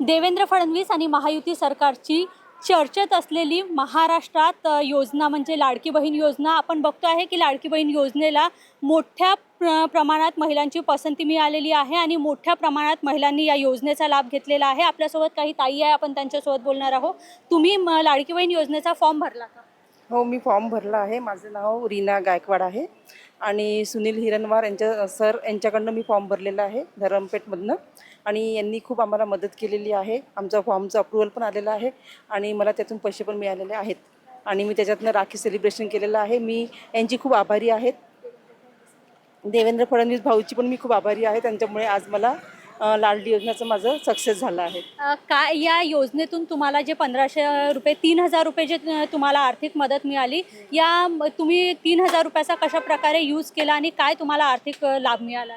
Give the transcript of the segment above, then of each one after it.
देवेंद्र फडणवीस आणि महायुती सरकारची चर्चेत असलेली महाराष्ट्रात योजना म्हणजे लाडकी बहीण योजना. आपण बघतो आहे की लाडकी बहीण योजनेला मोठ्या प्र प्रमाणात महिलांची पसंती मिळालेली आहे आणि मोठ्या प्रमाणात महिलांनी या योजनेचा लाभ घेतलेला आहे. आपल्यासोबत काही ताई आहे आपण त्यांच्यासोबत बोलणार आहोत. तुम्ही म, लाडकी बहीण योजनेचा फॉर्म भरला का? हो मी फॉर्म भरला आहे. माझं नाव रीना गायकवाड आहे आणि सुनील हिरनवार यांच्या सर यांच्याकडनं मी फॉर्म भरलेला आहे धरमपेठमधनं. आणि यांनी खूप आम्हाला मदत केलेली आहे. आमचा फॉर्मचं अप्रुव्हल पण आलेलं आहे आणि मला त्यातून पैसे पण मिळालेले आहेत. आणि मी त्याच्यातनं राखी सेलिब्रेशन केलेलं आहे. मी यांची खूप आभारी आहेत देवेंद्र फडणवीस भाऊची पण मी खूप आभारी आहे. त्यांच्यामुळे आज मला लाडली योजनेचं माझं सक्सेस झालं आहे. काय या योजनेतून तुम्हाला जे पंधराशे रुपये तीन हजार रुपये जे तुम्हाला आर्थिक मदत मिळाली या तुम्ही तीन हजार रुपयाचा कशा प्रकारे यूज केला आणि काय तुम्हाला आर्थिक लाभ मिळाला?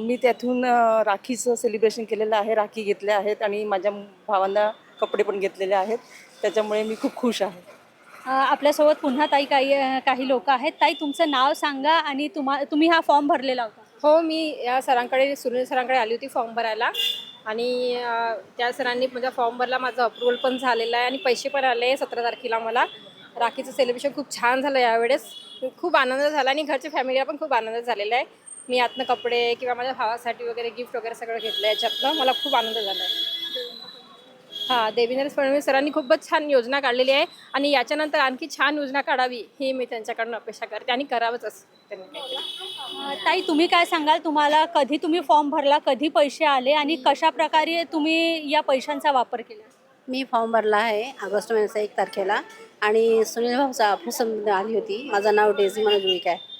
मी त्यातून राखीचं सेलिब्रेशन केलेलं आहे राखी घेतल्या आहेत आणि माझ्या भावांना कपडे पण घेतलेले आहेत. त्याच्यामुळे मी खूप खुश आहे. आपल्यासोबत पुन्हा ताई काही काही लोक आहेत. ताई तुमचं नाव सांगा आणि तुम्हा तुम्ही हा फॉर्म भरलेला होता. हो मी या सरांकडे सुनील सरांकडे आली होती फॉर्म भरायला. आणि त्या सरांनी माझा फॉर्म भरला माझं अप्रुव्हल पण झालेलं आहे आणि पैसे पण आले सतरा तारखेला मला. राखीचं सेलिब्रेशन खूप छान झालं यावेळेस. खूप आनंद झाला आणि घरच्या फॅमिलीला पण खूप आनंद झालेला आहे. मी यातनं कपडे किंवा माझ्या भावासाठी वगैरे गिफ्ट वगैरे सगळं घेतलं याच्यातनं मला खूप आनंद झाला आहे हां देवेंद्र फडणवीस सरांनी खूपच छान योजना काढलेली आहे आणि याच्यानंतर आणखी छान योजना काढावी ही मी त्यांच्याकडनं अपेक्षा करते आणि करावंच असं त्यांनी. अ, ताई तुम्ही काय सांगाल? तुम्हाला कधी तुम्ही फॉर्म भरला? कधी पैसे आले? आणि कशा प्रकारे तुम्ही या पैशांचा वापर केला? मी फॉर्म भरला आहे ऑगस्ट महिन्याचा एक तारखेला. आणि सुनील भाऊचा ऑफिस आली होती. माझं नाव डेझी मनोजुळीक आहे.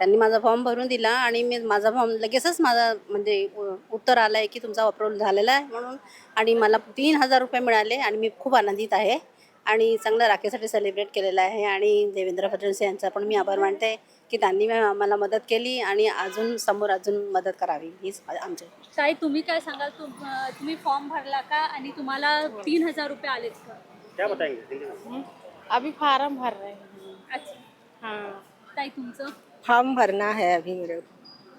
त्यांनी माझा फॉर्म भरून दिला आणि मी माझा फॉर्म लगेचच माझा म्हणजे उत्तर आलं आहे की तुमचा अप्रूव्हल झालेला आहे म्हणून. आणि मला तीन हजार रुपये मिळाले आणि मी खूप आनंदित आहे. आणि चांगलं राखीसाठी सेलिब्रेट केलेलं आहे. आणि देवेंद्र फडणवीस यांचा पण मी आभार मानते की त्यांनी मला मदत केली आणि अजून समोर अजून मदत करावी हीच आमची ताई तुम्ही काय सांगाल? तुम- तुम्ही फॉर्म भरला का आणि तुम्हाला तीन हजार रुपये आलेत का? अभी फार्म भर रहे हैं अच्छा. हाँ. ताई तुमचं? फॉर्म भरना है अभी मेरे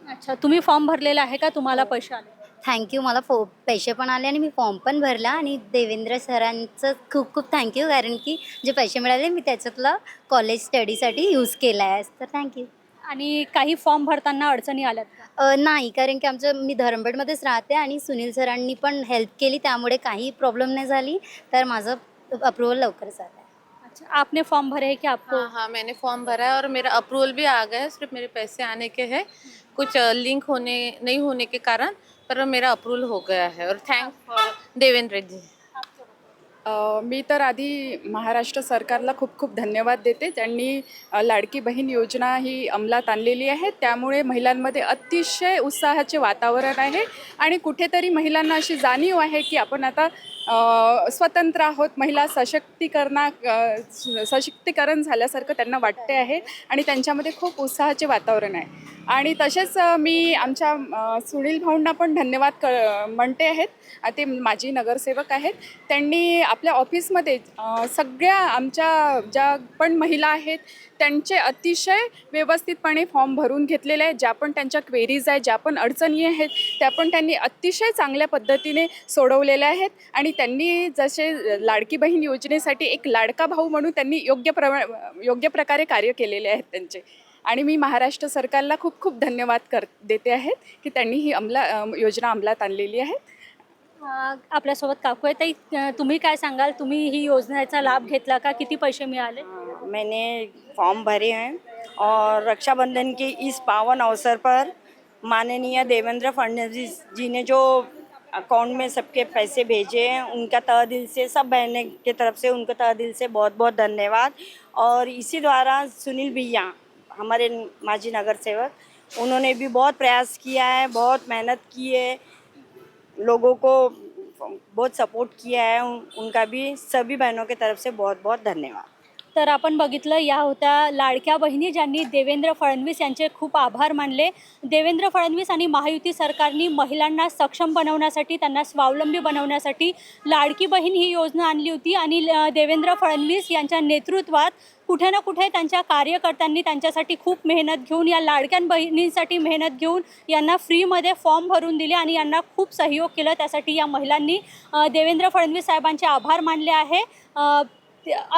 अच्छा तुम्ही फॉर्म भरलेला आहे का? तुम्हाला पैसे आले? थँक्यू मला फो पैसे पण आले आणि मी फॉर्म पण भरला आणि देवेंद्र सरांचं खूप खूप थँक्यू कारण की जे पैसे मिळाले मी त्याच्यातलं कॉलेज स्टडीसाठी यूज केला आहे तर थँक्यू आणि काही फॉर्म भरताना अडचणी आल्यात का? नाही कारण की आमचं मी धरमपेठमध्येच राहते आणि सुनील सरांनी पण हेल्प केली. त्यामुळे काही प्रॉब्लेम नाही झाली. तर माझं अप्रुव्हल लवकर झालं अच्छा आपने फॉर्म भरे है क्या आपको? हाँ हाँ मैंने फॉर्म भरा है और मेरा अप्रूवल भी आ गया है सिर्फ़ मेरे पैसे आने के हैं। कुछ लिंक होने नहीं होने के कारण पर मेरा अप्रूवल हो गया है और थैंक फॉर देवेंद्र जी। अ, मी तर आधी महाराष्ट्र सरकारला खूप खूप धन्यवाद देते. त्यांनी अ, लाडकी बहीण योजना ही अंमलात आणलेली आहे. त्यामुळे महिलांमध्ये अतिशय उत्साहाचे वातावरण आहे आणि कुठेतरी महिलांना अशी जाणीव आहे की आपण आता अ, स्वतंत्र आहोत. महिला सशक्तीकरणा अ, स- सशक्तीकरण झाल्यासारखं त्यांना वाटते आहे आणि त्यांच्यामध्ये खूप उत्साहाचे वातावरण आहे. आणि तसेच अ, मी आमच्या अ, सुनील भाऊंना पण धन्यवाद क म्हणते आहेत. अ, ते माजी नगरसेवक आहेत. त्यांनी आपल्या ऑफिसमध्ये सगळ्या आमच्या ज्या पण महिला आहेत त्यांचे अतिशय व्यवस्थितपणे फॉर्म भरून घेतलेले आहेत. ज्या पण त्यांच्या क्वेरीज आहेत ज्या पण अडचणी आहेत त्या पण त्यांनी अतिशय चांगल्या पद्धतीने सोडवलेल्या आहेत. आणि त्यांनी जसे लाडकी बहीण योजनेसाठी एक लाडका भाऊ म्हणून त्यांनी योग्य प्रमा योग्य प्रकारे कार्य केलेले आहेत त्यांचे. आणि मी महाराष्ट्र सरकारला खूप खूप धन्यवाद कर देते आहेत की त्यांनी ही अंमला योजना अंमलात आणलेली आहे. आपल्यासोबत काकू आहे. ताई तुम्ही काय सांगाल? तुम्ही ही योजनेचा लाभ घेतला का? किती पैसे मिळाले? मैंने फॉर्म भरे हैं और रक्षाबंधन के इस पावन अवसर पर माननीय देवेंद्र फडणवीस जी ने जो अकाउंट में सबके पैसे भेजे हैं उनका तह दिल से सब बहने के तरफ से उनका तह दिल से बहुत बहुत धन्यवाद। और इसी द्वारा सुनील भैया हमारे माजी नगर सेवक उन्होंने भी बहुत प्रयास किया है बहुत मेहनत की है। लोगों को बहुत सपोर्ट किया है। उन, उनका भी सभी बहनों की तरफ से बहुत बहुत धन्यवाद। तर आपण बघितलं या होत्या लाडक्या बहिणी ज्यांनी देवेंद्र फडणवीस यांचे खूप आभार मानले. देवेंद्र फडणवीस आणि महायुती सरकारनी महिलांना सक्षम बनवण्यासाठी त्यांना स्वावलंबी बनवण्यासाठी लाडकी बहीण ही योजना आणली होती आणि देवेंद्र फडणवीस यांच्या नेतृत्वात कुठे ना कुठे त्यांच्या कार्यकर्त्यांनी त्यांच्यासाठी खूप मेहनत घेऊन या लाडक्या बहिणींसाठी मेहनत घेऊन यांना फ्रीमध्ये फॉर्म भरून दिले आणि यांना खूप सहयोग केलं. त्यासाठी या महिलांनी देवेंद्र फडणवीस साहेबांचे आभार मानले आहे.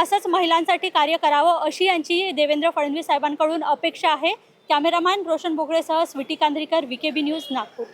असंच महिलांसाठी कार्य करावं अशी यांची देवेंद्र फडणवीस साहेबांकडून अपेक्षा आहे. Cameraman Roshan बोगळेसह Sweety Kandrikar V K B news Nagpur.